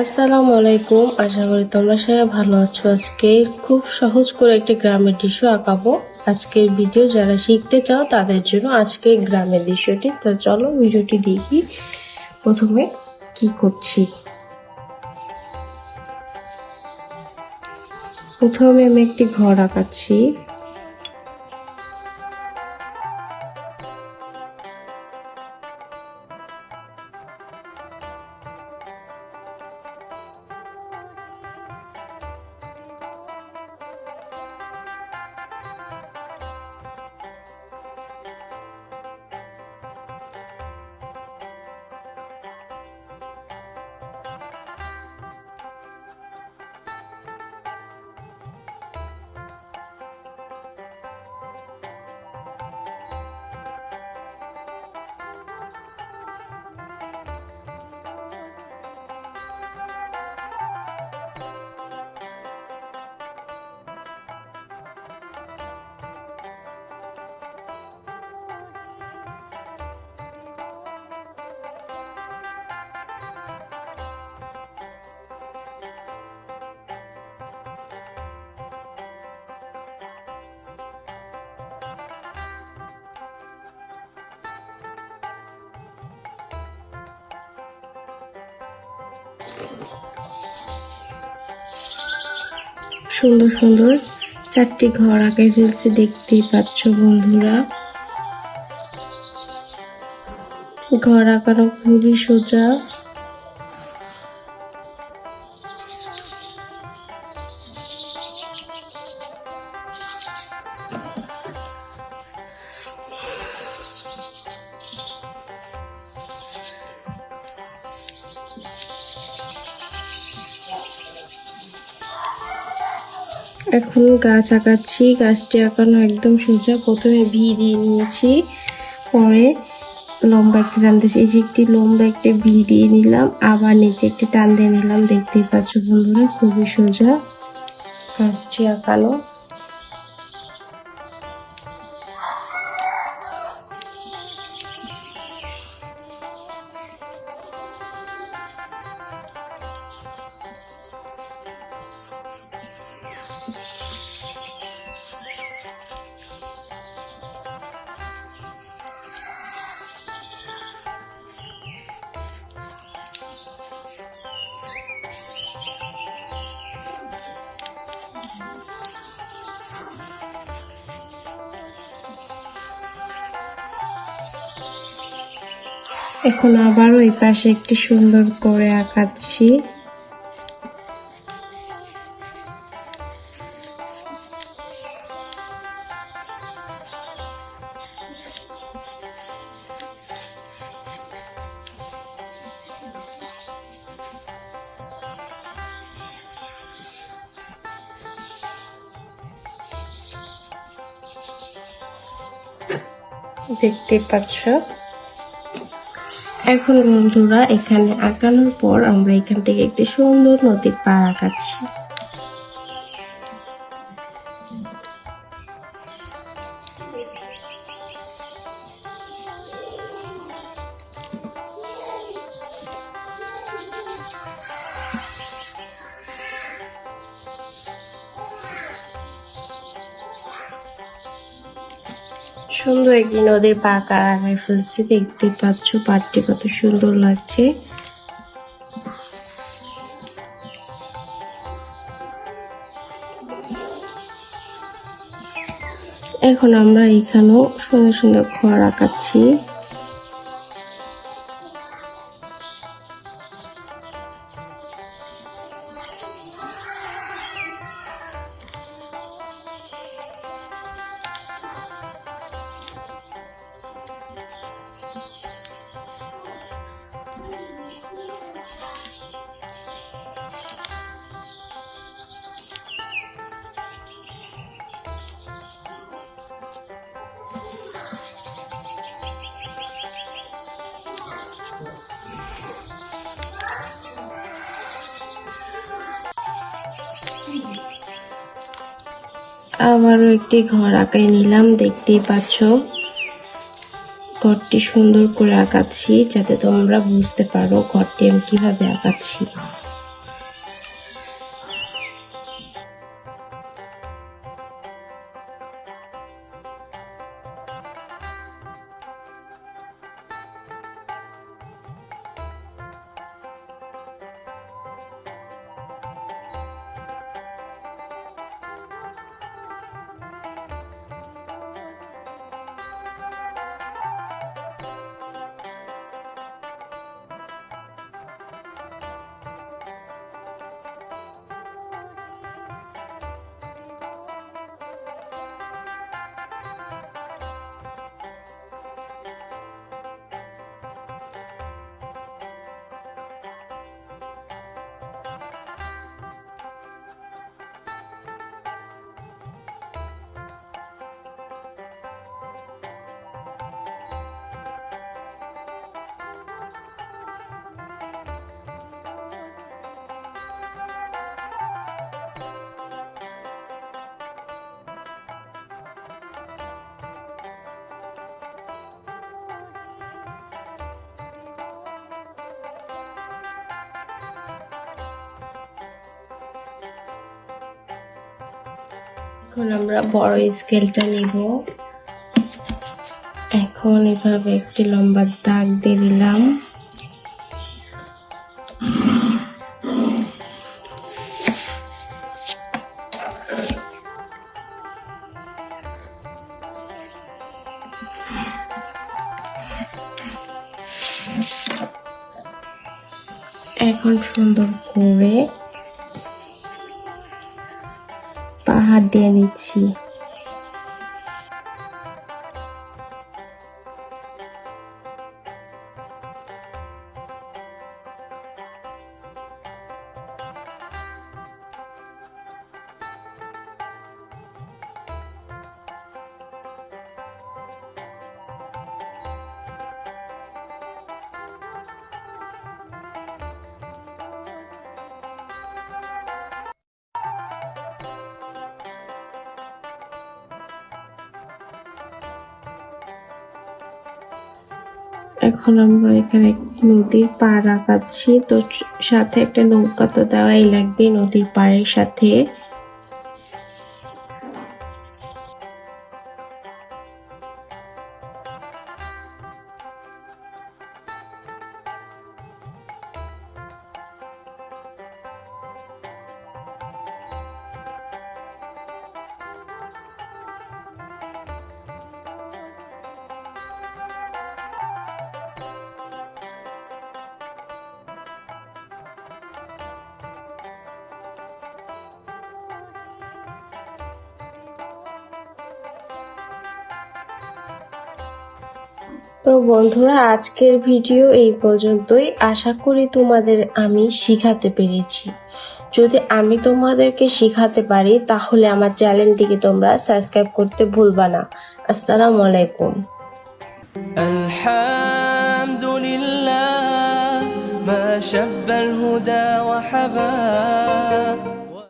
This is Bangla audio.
আসসালামু আলাইকুম আশা করি তোমরা সবাই ভালো আছো। আজকে খুব সহজ করে একটি গ্রামের দৃশ্য আঁকাবো। আজকের ভিডিও যারা শিখতে চাও তাদের জন্য আজকের গ্রামের দৃশ্যটি। তো চলো ভিডিওটি দেখি। প্রথমে কি করছি? প্রথমে আমি একটি ঘর আঁকাচ্ছি। সুন্দর সুন্দর। চারটি ঘর আঁকাই ফেলছে দেখতে পাচ্ছ বন্ধুরা। ঘর আঁকানো খুবই সোজা। এখন গাছ আঁকাচ্ছি গাছটি আঁকানো একদম সোজা। প্রথমে ভি দিয়ে নিয়েছি, পরে লম্বা একটি টান দিয়েছি। এই যে একটি লম্বা একটি ভি দিয়ে নিলাম, আবার নিচে একটি টান দিয়ে নিলাম। দেখতেই পাচ্ছ বন্ধুরা, খুবই সোজা গাছটি আঁকানো এখন আবার ওই পাশে একটি সুন্দর করে আঁকাচ্ছি। দেখতে পাচ্ছ? এখন বন্ধুরা এখানে আঁকানোর পর আমরা এখান থেকে একটি সুন্দর নদীর পাড় আঁকাচ্ছি। সুন্দর একটি নদীর পাকা আগায় ফেলছে দেখতে পাচ্ছ পাটটি কত সুন্দর লাগছে। এখন আমরা এখানেও সুন্দর সুন্দর ঘর আঁকাচ্ছি আবারও একটি ঘর আঁকাই নিলাম, দেখতেই পাচ্ছ। ঘরটি সুন্দর করে আঁকাচ্ছি যাতে তোমরা বুঝতে পারো ঘরটি আমি কীভাবে আঁকাচ্ছি। এখন আমরা বড় স্কেলটা নিব। এখন এভাবে একটি লম্বা দাগ দিয়ে দিলাম। এখন সুন্দর করে পাহাড় দিয়ে নিচ্ছি। এখন আমরা এখানে নদীর পাড় আঁকাচ্ছি তো সাথে একটা নৌকা তো দেওয়াই লাগবে নদীর পাড়ের সাথে। তো বন্ধুরা আজকের ভিডিও এই পর্যন্তই আশা করি তোমাদের আমি শিখাতে পেরেছি যদি আমি তোমাদেরকে শিখাতে পারি তাহলে আমার চ্যানেলটিকে তোমরা সাবস্ক্রাইব করতে ভুলবা না আসসালামু আলাইকুম الحمد لله ما شب الهدى وحباب